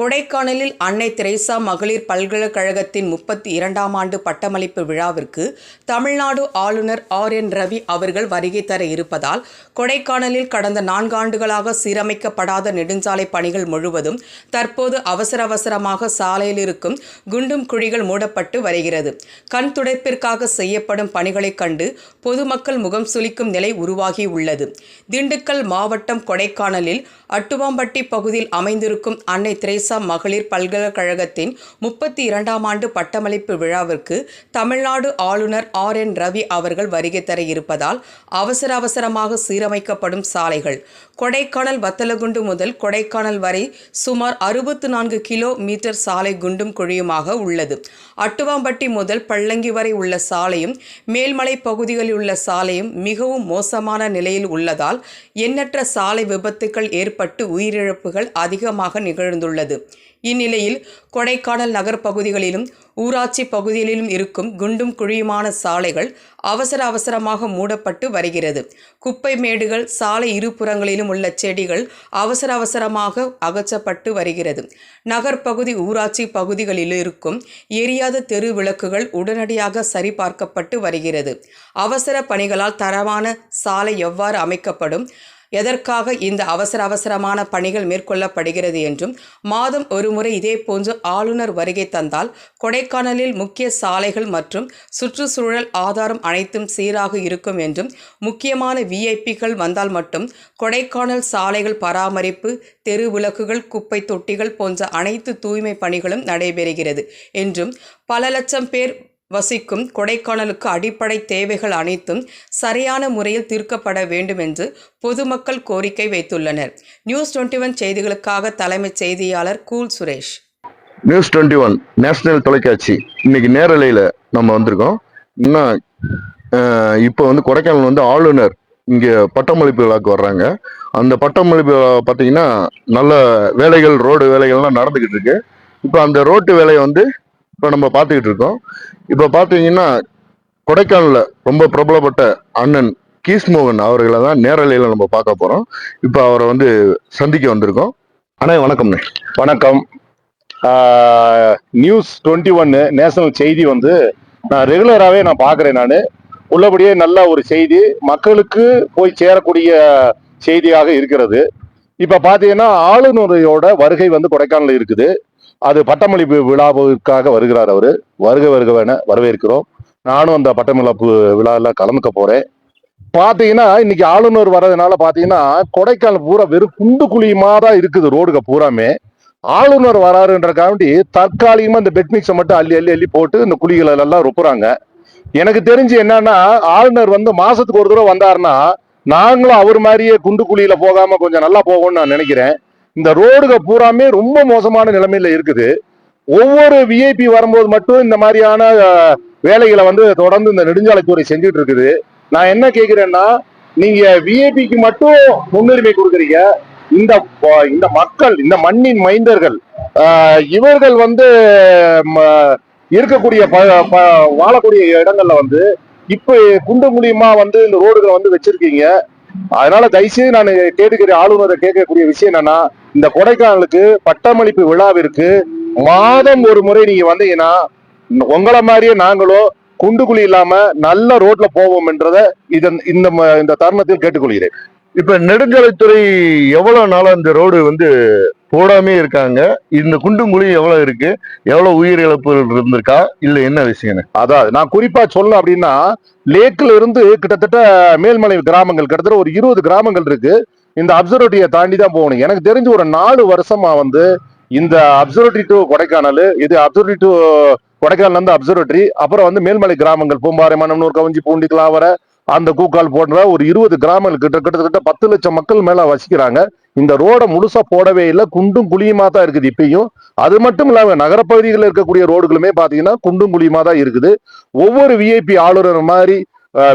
கொடைக்கானலில் அன்னை தெரேசா மகளிர் பல்கலைக்கழகத்தின் முப்பத்தி இரண்டாம் ஆண்டு பட்டமளிப்பு விழாவிற்கு தமிழ்நாடு ஆளுநர் ஆர் என் ரவி அவர்கள் வருகை தர இருப்பதால் கொடைக்கானலில் கடந்த நான்காண்டுகளாக சீரமைக்கப்படாத நெடுஞ்சாலை பணிகள் முழுவதும் தற்போது அவசர அவசரமாக சாலையில் இருக்கும் குண்டும் குழிகள் மூடப்பட்டு வருகிறது. கண் துடைப்பிற்காக செய்யப்படும் பணிகளைக் கண்டு பொதுமக்கள் முகம் சுளிக்கும் நிலை உருவாகி உள்ளது. திண்டுக்கல் மாவட்டம் கொடைக்கானலில் அட்டுவாம்பட்டி பகுதியில் அமைந்திருக்கும் அன்னை திரேசா மகளிர் பல்கலைக்கழகத்தின் முப்பத்தி இரண்டாம் ஆண்டு பட்டமளிப்பு விழாவிற்கு தமிழ்நாடு ஆளுநர் ஆர் என் ரவி அவர்கள் வருகை தர இருப்பதால் அவசர அவசரமாக சீரமைக்கப்படும் சாலைகள். கொடைக்கானல் வத்தலகுண்டு முதல் கொடைக்கானல் வரை சுமார் அறுபத்து நான்கு கிலோ மீட்டர் சாலை குண்டும் குழியுமாக உள்ளது. அட்டுவாம்பட்டி முதல் பள்ளங்கி வரை உள்ள சாலையும் மேல்மலை பகுதிகளில் உள்ள சாலையும் மிகவும் மோசமான நிலையில் உள்ளதால் எண்ணற்ற சாலை விபத்துக்கள் ஏற்பட்டு உயிரிழப்புகள் அதிகமாக நிகழ்ந்துள்ளது. இந்நிலையில் கொடைக்கானல் நகர் பகுதிகளிலும் ஊராட்சி பகுதிகளிலும் இருக்கும் குண்டும் குழியுமான சாலைகள் அவசர அவசரமாக மூடப்பட்டு வருகிறது. குப்பை மேடுகள் சாலை இருபுறங்களிலும் உள்ள செடிகள் அவசர அவசரமாக அகற்றப்பட்டு வருகிறது. நகர்ப்பகுதி ஊராட்சி பகுதிகளில் இருக்கும் எரியாத தெரு விளக்குகள் உடனடியாக சரிபார்க்கப்பட்டு வருகிறது. அவசர பணிகளால் தரமான சாலை எவ்வாறு அமைக்கப்படும்? எதற்காக இந்த அவசர அவசரமான பணிகள் மேற்கொள்ளப்படுகிறது என்றும் மாதம் ஒருமுறை இதேபோன்று ஆளுநர் வருகை தந்தால் கொடைக்கானலில் முக்கிய சாலைகள் மற்றும் சுற்றுச்சூழல் ஆதாரம் அனைத்தும் சீராக இருக்கும் என்றும் முக்கியமான விஐபிகள் வந்தால் மட்டும் கொடைக்கானல் சாலைகள் பராமரிப்பு தெரு விளக்குகள் குப்பை தொட்டிகள் போன்ற அனைத்து தூய்மை பணிகளும் நடைபெறுகிறது என்றும் பல லட்சம் பேர் வசிக்கும் கொடைக்கானலுக்கு அடிப்படை தேவைகள் அனைத்தும் சரியான முறையில் தீர்க்கப்பட வேண்டும் என்று பொதுமக்கள் கோரிக்கை வைத்துள்ளனர். நியூஸ் டுவெண்ட்டி ஒன் செய்திகளுக்காக தலைமைச் செய்தியாளர் cool Suresh. News twenty one national தொலைக்காட்சி. இன்னைக்கு நேரலையில் நம்ம வந்திருக்கோம். இன்னும் இப்போ வந்து கொடைக்கானல் வந்து ஆளுநர் இங்கே பட்டமளிப்பு விழாக்கு வர்றாங்க. அந்த பட்டமளிப்பு விழா பார்த்தீங்கன்னா நல்ல வேலைகள் ரோடு வேலைகள்லாம் நடந்துக்கிட்டு இருக்கு. இப்போ அந்த ரோட்டு வேலையை வந்து இப்போ நம்ம பார்த்துக்கிட்டு இருக்கோம். இப்போ பார்த்தீங்கன்னா கொடைக்கானலில் ரொம்ப பிரபலப்பட்ட அண்ணன் கீஸ்மோகன் அவர்களை தான் நேரலையில் நம்ம பார்க்க போகிறோம் இப்போ அவரை வந்து சந்திக்க வந்திருக்கோம். அண்ணா வணக்கம்ண்ணே. வணக்கம். நியூஸ் டுவெண்ட்டி ஒன்னு நேஷனல் செய்தி வந்து நான் ரெகுலராகவே நான் பார்க்குறேன் நான். உள்ளபடியே நல்ல ஒரு செய்தி. மக்களுக்கு போய் சேரக்கூடிய செய்தியாக இருக்கிறது. இப்போ பார்த்தீங்கன்னா ஆளுநரையோட வருகை வந்து கொடைக்கானல் இருக்குது. அது பட்டமளிப்பு விழாவிற்காக வருகிறார் அவர். வருக வருகவென வரவேற்கிறோம். நானும் அந்த பட்டமளிப்பு விழாவில் கலந்துக்க போகிறேன் பார்த்தீங்கன்னா இன்னைக்கு ஆளுநர் வர்றதுனால பார்த்தீங்கன்னா கொடைக்கானல் பூரா வெறும் குண்டு குழியுமா தான் இருக்குது ரோடுக பூராமே. ஆளுநர் வராருன்றக்காண்டி தற்காலிகமா இந்த பெட் மிக்ஸை மட்டும் அள்ளி அள்ளி அள்ளி போட்டு இந்த குழிகளை எல்லாம் ரொப்புறாங்க. எனக்கு தெரிஞ்சு என்னன்னா ஆளுநர் வந்து மாசத்துக்கு ஒரு தடவை வந்தாருன்னா நாங்களும் அவர் மாதிரியே குண்டு குழியில போகாம கொஞ்சம் நல்லா போகும்னு நான் நினைக்கிறேன். இந்த ரோடுக பூராமே ரொம்ப மோசமான நிலைமையில இருக்குது. ஒவ்வொரு விஐபி வரும்போது மட்டும் இந்த மாதிரியான வேலைகளை வந்து தொடர்ந்து இந்த நெடுஞ்சாலைத்துறை செஞ்சுட்டு இருக்குது. நான் என்ன கேட்கிறேன்னா நீங்க விஐபிக்கு மட்டும் முன்னுரிமை கொடுக்குறீங்க. இந்த இந்த மக்கள் இந்த மண்ணின் மைந்தர்கள் இவர்கள் வந்து ம, இருக்கக்கூடிய ப- வாழக்கூடிய இடங்கள்ல வந்து இப்ப குண்டு மூலியமா வந்து இந்த ரோடுகளை வந்து வச்சிருக்கீங்க. அதனால தயவுசெய்து நான் கேட்டுக்கிற ஆளுநரை கேட்கக்கூடிய விஷயம் என்னன்னா இந்த கொடைக்கானலுக்கு பட்டமளிப்பு விழாவிற்கு மாதம் ஒரு முறை நீங்க வந்தீங்கன்னா உங்களை மாதிரியே நாங்களும் குண்டு குழி இல்லாம நல்ல ரோட்ல போவோம் என்றதை இதன் இந்த இந்த தருணத்தில் கேட்டுக்கொள்கிறேன். இப்ப நெடுஞ்சாலைத்துறை எவ்வளவு நாளா இந்த ரோடு வந்து போடாமே இருக்காங்க? இந்த குண்டும் குழியும் எவ்வளவு இருக்கு? எவ்வளவு உயிரிழப்புகள் இருந்திருக்கா? இல்ல என்ன விஷயம் அதாவது நான் குறிப்பா சொல்ல அப்படின்னா லேக்ல இருந்து கிட்டத்தட்ட மேல்மலை கிராமங்கள் கிட்டத்தட்ட ஒரு இருபது கிராமங்கள் இருக்கு. இந்த அப்சர்வேட்டரியை தாண்டி தான் போகணும். எனக்கு தெரிஞ்சு ஒரு நாலு வருஷமா வந்து இந்த அப்சர்வேட்டரி டு கொடைக்கானல் இது அப்சர்வேட்டரி டு கொடைக்கானல் இருந்து அப்சர்வேட்டரி அப்புறம் வந்து மேல்மலை கிராமங்கள் பூம்பாறை மணம்னூர் கவஞ்சி பூண்டி கிளாவரை அந்த கூக்கால் போன்ற ஒரு இருபது கிராமங்கள் கிட்ட கிட்டத்தட்ட பத்து லட்சம் மக்கள் மேல வசிக்கிறாங்க. இந்த ரோடை முழுசா போடவே இல்லை. குண்டும் குழியுமா தான் இருக்குது இப்பயும். அது மட்டும் இல்லாம நகரப்பகுதிகளில் இருக்கக்கூடிய ரோடுகளுமே பாத்தீங்கன்னா குண்டும் குழியுமா தான் இருக்குது. ஒவ்வொரு விஐபி ஆளுநர் மாதிரி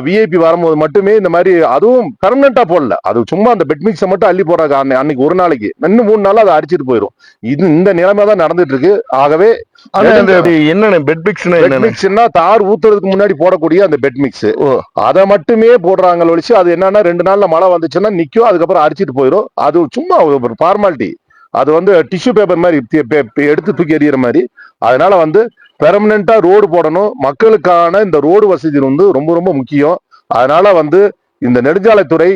விஐபி வரும்போது மட்டுமே இந்த மாதிரி அதுவும் பெர்மனண்டா போடல. அது சும்மா அந்த பெட் மிக்ஸை மட்டும் அள்ளி போடுறாங்க அன்னை- அன்னைக்கு ஒரு நாளைக்கு. இன்னும் மூணு நாள் அதை அடிச்சிட்டு போயிடும் இது இந்த நிலைமை தான் நடந்துட்டு இருக்கு ஆகவே என்னென்ன பெட் மிக்ஸ்னா தார் ஊத்துறதுக்கு முன்னாடி போடக்கூடிய அந்த பெட் மிக்ஸ். அதை மட்டுமே போடுறாங்க ஒழிச்சு அது என்னன்னா ரெண்டு நாள்ல மழை வந்துச்சுன்னா நிக்கும் அதுக்கப்புறம் அரிச்சிட்டு போயிடும் அது சும்மா ஒரு ஃபார்மாலிட்டி அது வந்து டிஷ்யூ பேப்பர் மாதிரி எடுத்து தூக்கி எறிகிற மாதிரி. அதனால வந்து பெர்மனண்டா ரோடு போடணும். மக்களுக்கான இந்த ரோடு வசதி வந்து ரொம்ப ரொம்ப முக்கியம். அதனால வந்து இந்த நெடுஞ்சாலைத்துறை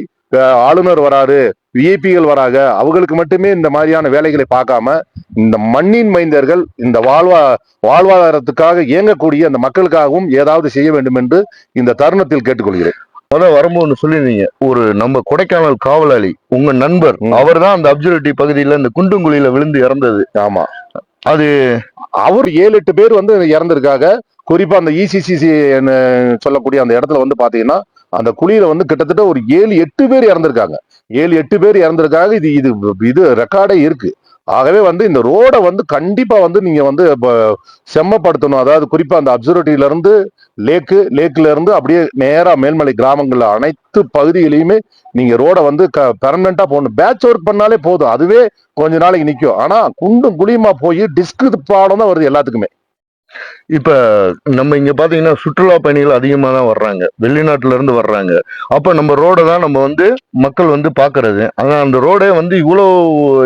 ஆளுநர் வராரு விஐபிகள் வராங்க அவங்களுக்கு மட்டுமே இந்த மாதிரியான வேலைகளை பார்க்காம இந்த மண்ணின் மைந்தர்கள் இந்த வாழ்வா வாழ்வாதாரத்துக்காக இயங்கக்கூடிய அந்த மக்களுக்காகவும் ஏதாவது செய்ய வேண்டும் என்று இந்த தருணத்தில் கேட்டுக்கொள்கிறேன். அதான் வரும்போது ஒண்ணு சொல்லிருந்தீங்க. ஒரு நம்ம கொடைக்கானல் காவலாளி உங்க நண்பர். அவர் தான் அந்த அப்சர்வேட்டிவ் பகுதியில இந்த குண்டுங்குழியில விழுந்து இறந்தது. ஆமா. அது அவர் ஏழு எட்டு பேர் வந்து இறந்திருக்காங்க. குறிப்பா அந்த இசிசிசி சொல்லக்கூடிய அந்த இடத்துல வந்து பாத்தீங்கன்னா அந்த குழியில வந்து கிட்டத்தட்ட ஒரு ஏழு எட்டு பேர் இறந்திருக்காங்க. ஏழு எட்டு பேர் இறந்திருக்காங்க. இது இது இது ரெக்கார்டே இருக்கு. ஆகவே வந்து இந்த ரோடை வந்து கண்டிப்பாக வந்து நீங்கள் வந்து இப்போ செம்மப்படுத்தணும். அதாவது குறிப்பாக அந்த அப்சர்வேட்டரியிலேருந்து லேக்கு லேக்கிலேருந்து இருந்து அப்படியே நேராக மேல்மலை கிராமங்களில் அனைத்து பகுதியிலையுமே நீங்கள் ரோடை வந்து க பெர்மனெண்ட்டாக போகணும் பேட்ச் ஒர்க் பண்ணாலே போதும். அதுவே கொஞ்ச நாளைக்கு நிற்கும் ஆனால் குண்டும் குழியுமா போய் டிஸ்க் பாடம் தான் வருது எல்லாத்துக்குமே. இப்ப நம்ம இங்க பாத்தீங்கன்னா சுற்றுலா பயணிகள் அதிகமா தான் வர்றாங்க. வெளிநாட்டுல இருந்து வர்றாங்க. அப்ப நம்ம ரோட தான் நம்ம வந்து மக்கள் வந்து பாக்குறது. ஆனா அந்த ரோடே வந்து இவ்வளவு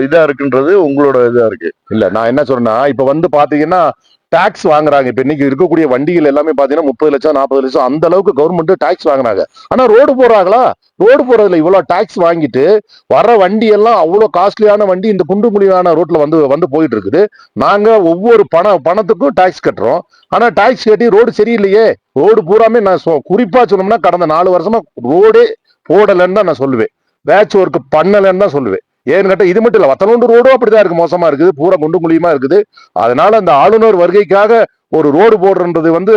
இதா இருக்குன்றது உங்களோட இதா இருக்கு. இல்ல நான் என்ன சொல்றேன்னா இப்ப வந்து பாத்தீங்கன்னா டாக்ஸ் வாங்குறாங்க. இப்ப இன்னைக்கு இருக்கக்கூடிய வண்டிகள் எல்லாமே பாத்தீங்கன்னா முப்பது லட்சம் நாற்பது லட்சம் அந்த அளவுக்கு கவர்மெண்ட் டாக்ஸ் வாங்குறாங்க. ஆனா ரோடு போடுறாங்களா? ரோடு போறதுல இவ்வளவு டாக்ஸ் வாங்கிட்டு வர வண்டி எல்லாம் அவ்வளவு காஸ்ட்லியான வண்டி இந்த குண்டு குழியான ரோட்ல வந்து வந்து போயிட்டு இருக்குது நாங்க ஒவ்வொரு பண பணத்துக்கும் டாக்ஸ் கட்டுறோம். ஆனா டாக்ஸ் கட்டி ரோடு சரியில்லையே. ரோடு பூராமே நான் சொ- குறிப்பா சொன்னோம்னா கடந்த நாலு வருஷமா ரோடே போடலைன்னு தான் நான் சொல்லுவேன். பேட்ச் ஒர்க் பண்ணலைன்னு தான் சொல்லுவேன். ஏன்னு கேட்டால் இது மட்டும் இல்லை வத்தலோண்டு ரோடும் அப்படிதான் இருக்கு. மோசமா இருக்குது. பூரா குண்டு குழியுமா இருக்குது. அதனால அந்த ஆளுநர் வருகைக்காக ஒரு ரோடு போடுறது வந்து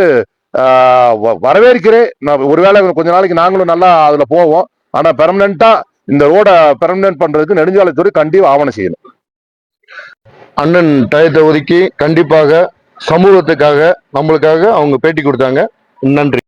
வ- வரவேற்கிறேன். நான் ஒருவேளை கொஞ்ச நாளைக்கு நாங்களும் நல்லா அதில் போவோம். ஆனால் பெர்மனெண்ட்டாக இந்த ரோட பெர்மனன்ட் பண்ணுறதுக்கு நெடுஞ்சாலைத்துறை கண்டிப்பாக ஆவணம் செய்யணும். அண்ணன் டயத்தை ஒதுக்கி கண்டிப்பாக சமூகத்துக்காக நம்மளுக்காக அவங்க பேட்டி கொடுத்தாங்க. நன்றி.